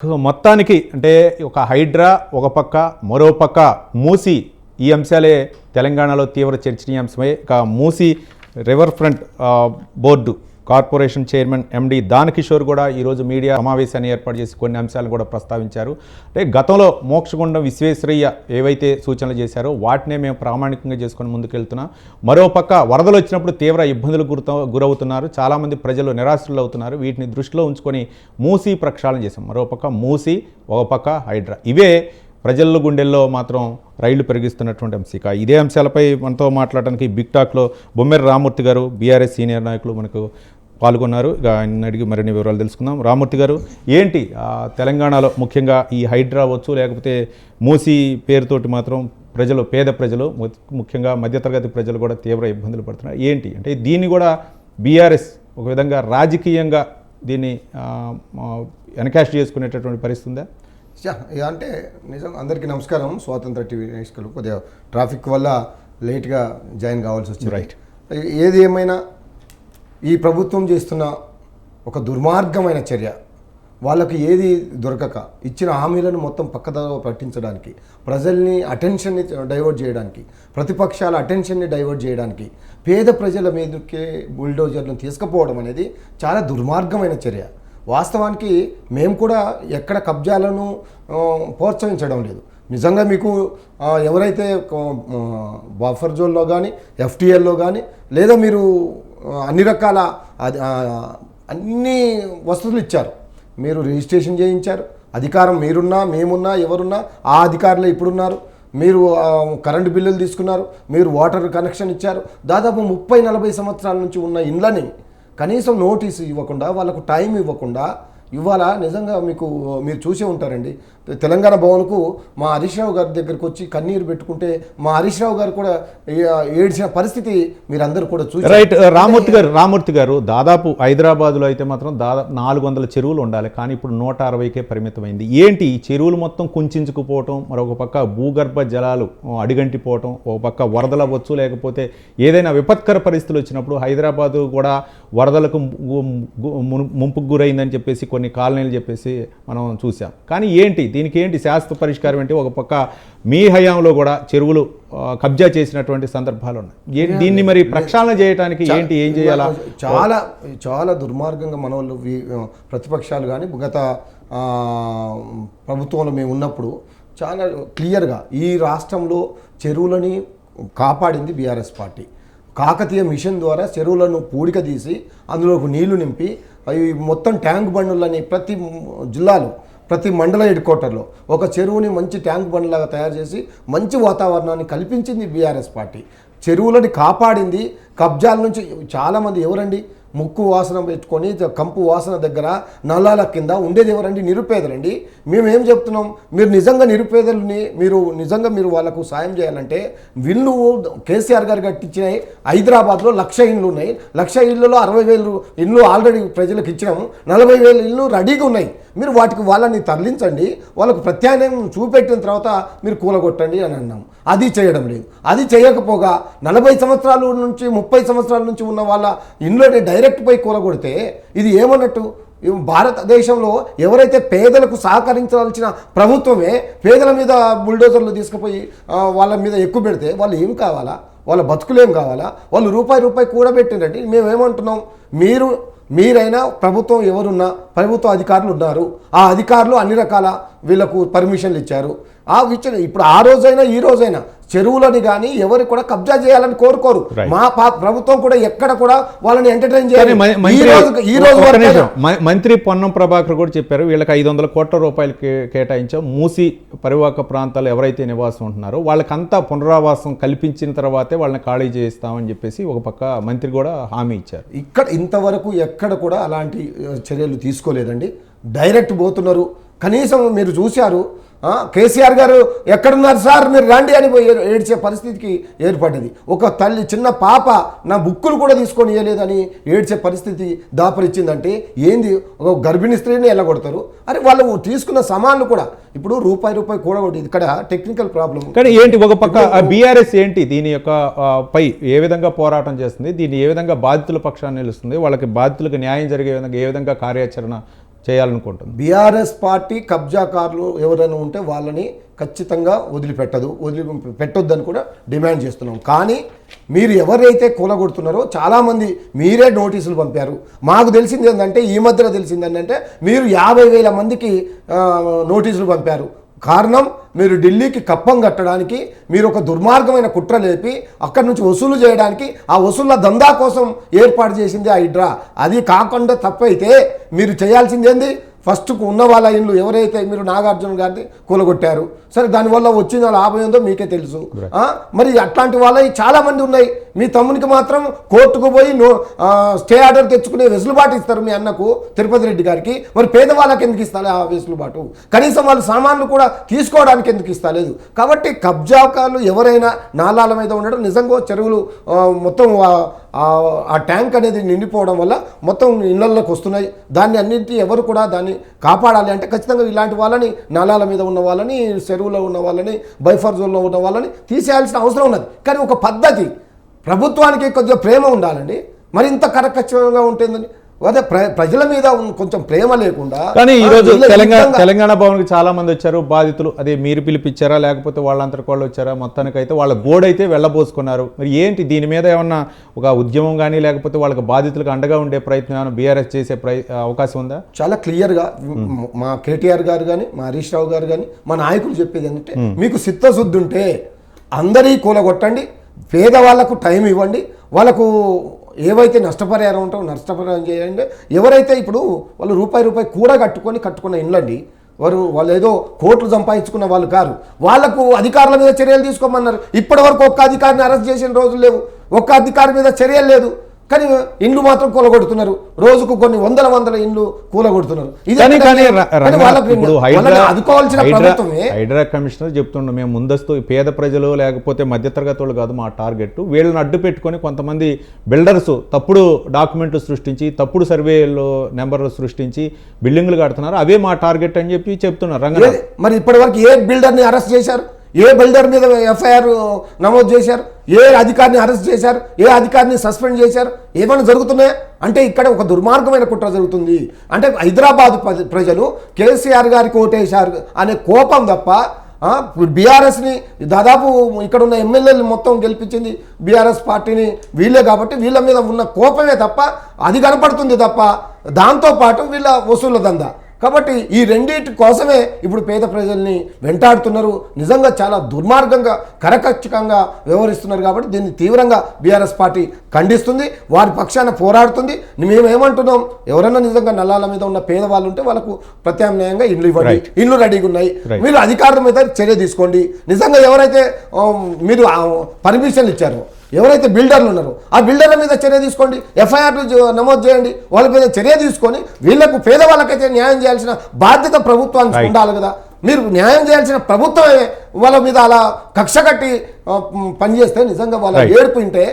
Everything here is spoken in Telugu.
మొత్తానికి అంటే ఒక హైడ్రా ఒక పక్క మరో పక్క మూసి ఈ అంశాలే తెలంగాణలో తీవ్ర చర్చనీయాంశమై ఇక Musi river front board corporation chairman MD Danakishore కూడా ఈరోజు మీడియా సమావేశాన్ని ఏర్పాటు చేసి కొన్ని అంశాలను కూడా ప్రస్తావించారు. అంటే గతంలో మోక్షగుండం విశ్వేశ్వరయ్య ఏవైతే సూచనలు చేశారో వాటినే మేము ప్రామాణికంగా చేసుకొని ముందుకెళ్తున్నాం. మరోపక్క వరదలు వచ్చినప్పుడు తీవ్ర ఇబ్బందులు గురుత గురవుతున్నారు. చాలామంది ప్రజలు నిరాశ్రులు అవుతున్నారు. వీటిని దృష్టిలో ఉంచుకొని మూసి ప్రక్షాళన చేశాం. మరోపక్క మూసి ఒక పక్క హైడ్రా. ఇవే ప్రజల గుండెల్లో మాత్రం రైళ్ళు పెరిగిస్తున్నటువంటి అంశిక ఇదే అంశాలపై మనతో మాట్లాడడానికి బిగ్ టాక్లో బొమ్మెర రామూర్తి గారు బీఆర్ఎస్ సీనియర్ నాయకులు మనకు పాల్గొన్నారు. ఇక ఆయన అడిగి మరిన్ని వివరాలు తెలుసుకుందాం. రామూర్తి గారు ఏంటి తెలంగాణలో ముఖ్యంగా ఈ హైడ్రా అవ్వచ్చు లేకపోతే మూసి పేరుతోటి మాత్రం ప్రజలు పేద ప్రజలు ముఖ్యంగా మధ్యతరగతి ప్రజలు కూడా తీవ్ర ఇబ్బందులు పడుతున్నారు. ఏంటి? అంటే దీన్ని కూడా బీఆర్ఎస్ ఒక విధంగా రాజకీయంగా దీన్ని ఎన్కాష్ చేసుకునేటటువంటి పరిస్థితి ఉందా? అంటే నిజం అందరికీ నమస్కారం. స్వాతంత్ర టీవీ నేర్చుకోలు కొద్దిగా ట్రాఫిక్ వల్ల లేట్గా జాయిన్ కావాల్సి వచ్చింది. Right. ఏది ఏమైనా ఈ ప్రభుత్వం చేస్తున్న ఒక దుర్మార్గమైన చర్య. వాళ్ళకి ఏది దొరకక ఇచ్చిన హామీలను మొత్తం పక్కదారి పట్టించడానికి ప్రజల్ని అటెన్షన్ని డైవర్ట్ చేయడానికి ప్రతిపక్షాల అటెన్షన్ని డైవర్ట్ చేయడానికి పేద ప్రజల మీదకే బుల్డోజర్లను తీసుకుపోవడం అనేది చాలా దుర్మార్గమైన చర్య. వాస్తవానికి మేము కూడా ఎక్కడ కబ్జాలను ప్రోత్సహించడం లేదు. నిజంగా మీకు ఎవరైతే బఫర్ జోన్లో కానీ ఎఫ్టీఎల్లో కానీ లేదా మీరు అన్ని రకాల అన్ని వసతులు ఇచ్చారు. మీరు రిజిస్ట్రేషన్ చేయించారు. అధికారం మీరున్నా మేమున్నా ఎవరున్నా ఆ అధికారులే ఇప్పుడున్నారు. మీరు కరెంటు బిల్లులు తీసుకున్నారు. మీరు వాటర్ కనెక్షన్ ఇచ్చారు. దాదాపు ముప్పై నలభై సంవత్సరాల నుంచి ఉన్న ఇండ్లని కనీసం నోటీసు ఇవ్వకుండా వాళ్ళకు టైం ఇవ్వకుండా ఇవాళ నిజంగా మీకు మీరు చూసే ఉంటారండి. తెలంగాణ భవన్కు మా హరీష్ రావు గారి దగ్గరికి వచ్చి కన్నీరు పెట్టుకుంటే మా హరీష్ రావు గారు కూడా ఏడ్చిన పరిస్థితి మీరందరూ కూడా చూసి రైట్ రామూర్తి గారు రామూర్తి గారు దాదాపు హైదరాబాద్లో అయితే మాత్రం దాదాపు నాలుగు వందల చెరువులు ఉండాలి. కానీ ఇప్పుడు నూట అరవైకే పరిమితమైంది. ఏంటి? చెరువులు మొత్తం కుంచుకుపోవటం మరొక పక్క భూగర్భ జలాలు అడిగంటిపోవటం ఒక పక్క వరదలు అవ్వచ్చు లేకపోతే ఏదైనా విపత్కర పరిస్థితులు వచ్చినప్పుడు హైదరాబాదు కూడా వరదలకు ముంపుకు గురైందని చెప్పేసి కొన్ని కాలనీలు చెప్పేసి మనం చూసాం కానీ ఏంటి? దీనికి ఏంటి శాస్త్ర పరిష్కారం ఏంటి? ఒక పక్క మీ హయాంలో కూడా చెరువులు కబ్జా చేసినటువంటి సందర్భాలు ఉన్నాయి. దీన్ని మరి ప్రక్షాళన చేయడానికి ఏంటి? ఏం చేయాలా? చాలా చాలా దుర్మార్గంగా మన వాళ్ళు ప్రతిపక్షాలు కానీ గత ప్రభుత్వంలో మేము ఉన్నప్పుడు చాలా క్లియర్గా ఈ రాష్ట్రంలో చెరువులని కాపాడింది బీఆర్ఎస్ పార్టీ. కాకతీయ మిషన్ ద్వారా చెరువులను పూడిక తీసి అందులోకి నీళ్ళు నింపి అవి మొత్తం ట్యాంక్ బండ్లని ప్రతి జిల్లాలో ప్రతి మండల హెడ్ క్వార్టర్లో ఒక చెరువుని మంచి ట్యాంక్ బండ్లాగా తయారు చేసి మంచి వాతావరణాన్ని కల్పించింది బీఆర్ఎస్ పార్టీ. చెరువులని కాపాడింది కబ్జాల నుంచి చాలామంది ఎవరండి? ముక్కు వాసన పెట్టుకొని కంపు వాసన దగ్గర నల్లాల కింద ఉండేది ఎవరండి? నిరుపేదలండి. మేమేం చెప్తున్నాం? మీరు నిజంగా నిరుపేదలని మీరు నిజంగా మీరు వాళ్ళకు సాయం చేయాలంటే వీళ్ళు కేసీఆర్ గారు కట్టించినాయి హైదరాబాద్లో లక్ష ఇండ్లు ఉన్నాయి. లక్ష ఇళ్ళలో అరవై వేలు ఇండ్లు ఆల్రెడీ ప్రజలకు ఇచ్చినాము. నలభై వేలు ఇళ్ళు రెడీగా ఉన్నాయి. మీరు వాటికి వాళ్ళని తరలించండి. వాళ్ళకు ప్రత్యామ్నాయం చూపెట్టిన తర్వాత మీరు కూలగొట్టండి అని అన్నాం అది చేయడం లేదు. అది చేయకపోగా నలభై సంవత్సరాల నుంచి ముప్పై ముప్పై సంవత్సరాల నుంచి ఉన్న వాళ్ళ ఇంట్లోనే డైరెక్ట్ పోయి కూలగొడితే ఇది ఏమన్నట్టు? భారతదేశంలో ఎవరైతే పేదలకు సహకరించాల్సిన ప్రభుత్వమే పేదల మీద బుల్డోజర్లు తీసుకుపోయి వాళ్ళ మీద ఎక్కువ పెడితే వాళ్ళు ఏం కావాలా? వాళ్ళ బతుకులేం కావాలా? వాళ్ళు రూపాయి రూపాయి కూడబెట్టిండండి మేమేమంటున్నాం? మీరు మీరైనా ప్రభుత్వం ఎవరున్నా ప్రభుత్వ అధికారులు ఉన్నారు. ఆ అధికారులు అన్ని రకాల వీళ్ళకు పర్మిషన్లు ఇచ్చారు. ఆ ఇచ్చిన ఇప్పుడు ఆ రోజైనా ఈ రోజైనా చెరువులని కానీ ఎవరు కూడా కబ్జా చేయాలని కోరుకోరు. మా ప్రభుత్వం కూడా ఎక్కడ కూడా వాళ్ళని ఎంటర్టైన్ చేయాలి ఈ మంత్రి రోజు మంత్రి పొన్నం ప్రభాకర్ కూడా చెప్పారు వీళ్ళకి ఐదు వందల కోట్ల రూపాయలు కేటాయించాం. మూసి పరివాహక ప్రాంతాలు ఎవరైతే నివాసం ఉంటున్నారో వాళ్ళకంతా పునరావాసం కల్పించిన తర్వాతే వాళ్ళని ఖాళీ చేయిస్తామని చెప్పేసి ఒక పక్క మంత్రి కూడా హామీ ఇచ్చారు. ఇక్కడ ఇంతవరకు ఎక్కడ కూడా అలాంటి చర్యలు తీసుకోలేదండి. డైరెక్ట్ పోతున్నారు. కనీసం మీరు చూశారు కేసీఆర్ గారు ఎక్కడున్నారు సార్? మీరు రండి అని ఏడ్చే పరిస్థితికి ఏర్పడ్డది ఒక తల్లి చిన్న పాప నా బుక్కులు కూడా తీసుకొని ఇవ్వలేదని ఏడ్చే పరిస్థితి దాపరిచ్చిందంటే ఏంది? ఒక గర్భిణీ స్త్రీని ఎల్లగొడతారు అరే వాళ్ళు తీసుకున్న సమాన్లు కూడా. ఇప్పుడు రూపాయి రూపాయి కూడగొట్టి ఇక్కడ టెక్నికల్ ప్రాబ్లం కానీ ఏంటి ఒక పక్క బీఆర్ఎస్ ఏంటి? దీని యొక్క పై ఏ విధంగా పోరాటం చేస్తుంది? దీన్ని ఏ విధంగా బాధితుల పక్షాన్ని నిలుస్తుంది? వాళ్ళకి బాధితులకు న్యాయం జరిగే విధంగా ఏ విధంగా కార్యాచరణ చేయాలనుకుంటుంది. బీఆర్ఎస్ పార్టీ కబ్జాకారులు ఎవరైనా ఉంటే వాళ్ళని ఖచ్చితంగా వదిలిపెట్టదు వదిలి పెట్టొద్దని కూడా డిమాండ్ చేస్తున్నాం. కానీ మీరు ఎవరైతే కూలగొడుతున్నారో చాలామంది మీరే నోటీసులు పంపారు. మాకు తెలిసింది ఏంటంటే ఈ మధ్యన తెలిసింది ఏంటంటే మీరు యాభై వేల మందికి నోటీసులు పంపారు. కారణం మీరు ఢిల్లీకి కప్పం కట్టడానికి మీరు ఒక దుర్మార్గమైన కుట్ర లేపి అక్కడి నుంచి వసూలు చేయడానికి ఆ వసూళ్ళ దందా కోసం ఏర్పాటు చేసింది ఆ హైడ్రా. అది కాకుండా తప్పైతే మీరు చేయాల్సింది ఏంది? ఫస్ట్ ఉన్న వాళ్ళ ఇల్లు ఎవరైతే మీరు నాగార్జున గారిని కూలగొట్టారు. సరే దానివల్ల వచ్చిన లాభం ఏందో మీకే తెలుసు. మరి అట్లాంటి వాళ్ళవి చాలా మంది ఉన్నాయి. మీ తమ్మునికి మాత్రం కోర్టుకు పోయి నో స్టే ఆర్డర్ తెచ్చుకునే వెసులుబాటు ఇస్తారు మీ అన్నకు తిరుపతి రెడ్డి గారికి. మరి పేదవాళ్ళకి ఎందుకు ఇస్తారు ఆ వెసులుబాటు? కనీసం వాళ్ళ సామాన్లు కూడా తీసుకోవడానికి ఎందుకు ఇస్తలేదు? కాబట్టి కబ్జాకారులు ఎవరైనా నాలాల మీద ఉండడం నిజంగా చెరువులు మొత్తం ఆ- ట్యాంక్ అనేది నిండిపోవడం వల్ల మొత్తం ఇళ్ళలోకి వస్తున్నాయి. దాన్ని అన్నింటి ఎవరు కూడా దాన్ని కాపాడాలి అంటే ఖచ్చితంగా ఇలాంటి వాళ్ళని నాలాల మీద ఉన్న వాళ్ళని చెరువులో ఉన్న వాళ్ళని బైఫర్ జోన్లో ఉన్న వాళ్ళని తీసేయాల్సిన అవసరం ఉన్నది. కానీ ఒక పద్ధతి ప్రభుత్వానికి కొద్దిగా ప్రేమ ఉండాలండి. మరి ఇంత కరకచ్చంగా ఉంటుందని. అదే ప్ర ప్రజల మీద కొంచెం ప్రేమ లేకుండా కానీ ఈ రోజు ఆ, వీళ్ళ తెలంగాణ తెలంగాణ భవన్కి చాలా మంది వచ్చారు. బాధితులు. అదే మీరు పిలిపించారా? లేకపోతే వాళ్ళంతటి వాళ్ళు వచ్చారా? మొత్తానికైతే వాళ్ళ గోడైతే వెళ్ళబోసుకున్నారు. మరి ఏంటి? దీని మీద ఏమన్నా ఒక ఉద్యమం కానీ లేకపోతే వాళ్ళకి బాధితులకు అండగా ఉండే ప్రయత్నం ఏమైనా బీఆర్ఎస్ చేసే అవకాశం ఉందా? చాలా క్లియర్గా మా కేటీఆర్ గారు కానీ మా హరీష్ రావు గారు కానీ మా నాయకులు చెప్పేది ఏంటంటే మీకు చిత్తశుద్ధి ఉంటే అందరి కూలగొట్టండి. పేదవాళ్ళకు టైం ఇవ్వండి. వాళ్ళకు ఏవైతే నష్టపరిహారం ఉంటో నష్టపరిహారం చేయండి. ఎవరైతే ఇప్పుడు వాళ్ళు రూపాయి రూపాయి కూడా కట్టుకొని కట్టుకున్న ఇండ్లండి వారు వాళ్ళు ఏదో కోట్లు సంపాదించుకున్న వాళ్ళు కారు వాళ్ళకు అధికారుల మీద చర్యలు తీసుకోమన్నారు. ఇప్పటి వరకు ఒక్క అధికారిని అరెస్ట్ చేసిన రోజులు లేవు. ఒక్క అధికారి మీద చర్యలు లేదు. కానీ ఇండ్లు మాత్రం కూలగొడుతున్నారు. రోజుకు కొన్ని వందల వందల ఇండ్లు కూలగొడుతున్నారు. రంగా వాళ్ళని హైడ్రా కమిషనర్ చెప్తుండ మేము ముందస్తు పేద ప్రజలు లేకపోతే మధ్యతరగతి వాళ్ళు కాదు మా టార్గెట్ వీళ్ళని అడ్డు పెట్టుకొని కొంతమంది బిల్డర్స్ తప్పుడు డాక్యుమెంట్లు సృష్టించి తప్పుడు సర్వేలో నెంబర్లు సృష్టించి బిల్డింగ్లు కడుతున్నారు. అవే మా టార్గెట్ అని చెప్పి చెప్తున్నారు ఏ- మరి ఇప్పటి వరకు ఏ బిల్డర్ని అరెస్ట్ చేశారు? ఏ బిల్డర్ మీద ఎఫ్ఐఆర్ నమోదు చేశారు? ఏ అధికారిని అరెస్ట్ చేశారు? ఏ అధికారిని సస్పెండ్ చేశారు? ఏమైనా జరుగుతున్నాయా? అంటే ఇక్కడ ఒక దుర్మార్గమైన కుట్ర జరుగుతుంది. అంటే హైదరాబాద్ ప్ర- ప్రజలు కేసీఆర్ గారికి ఓటేశారు అనే కోపం తప్ప బీఆర్ఎస్ని దాదాపు ఇక్కడ ఉన్న ఎమ్మెల్యేలు మొత్తం గెలిపించింది బీఆర్ఎస్ పార్టీని వీళ్ళే కాబట్టి వీళ్ళ మీద ఉన్న కోపమే తప్ప అది కనపడుతుంది తప్ప దాంతోపాటు వీళ్ళ వసూళ్ళ దందా. కాబట్టి ఈ రెండింటి కోసమే ఇప్పుడు పేద ప్రజల్ని వెంటాడుతున్నారు. నిజంగా చాలా దుర్మార్గంగా కరకచ్చికంగా వ్యవహరిస్తున్నారు కాబట్టి దీన్ని తీవ్రంగా బీఆర్ఎస్ పార్టీ ఖండిస్తుంది. వారి పక్షాన పోరాడుతుంది. మేము ఏమంటున్నాం ఎవరైనా నిజంగా నల్లాల మీద ఉన్న పేదవాళ్ళు ఉంటే వాళ్ళకు ప్రత్యామ్నాయంగా ఇల్లు ఇవ్వండి. ఇల్లు రెడీగా ఉన్నాయి. మీరు అధికారుల మీద చర్య తీసుకోండి. నిజంగా ఎవరైతే మీరు పర్మిషన్లు ఇచ్చారో ఎవరైతే బిల్డర్లు ఉన్నారో ఆ బిల్డర్ల మీద చర్య తీసుకోండి. ఎఫ్ఐఆర్లు నమోదు చేయండి. వాళ్ళ మీద చర్య తీసుకొని వీళ్ళకు పేదవాళ్ళకైతే న్యాయం చేయాల్సిన బాధ్యత ప్రభుత్వానికి. ఉండాలి కదా. మీరు న్యాయం చేయాల్సిన ప్రభుత్వమే వాళ్ళ మీద అలా కక్ష కట్టి పనిచేస్తే నిజంగా వాళ్ళ. ఏడుపు ఉంటే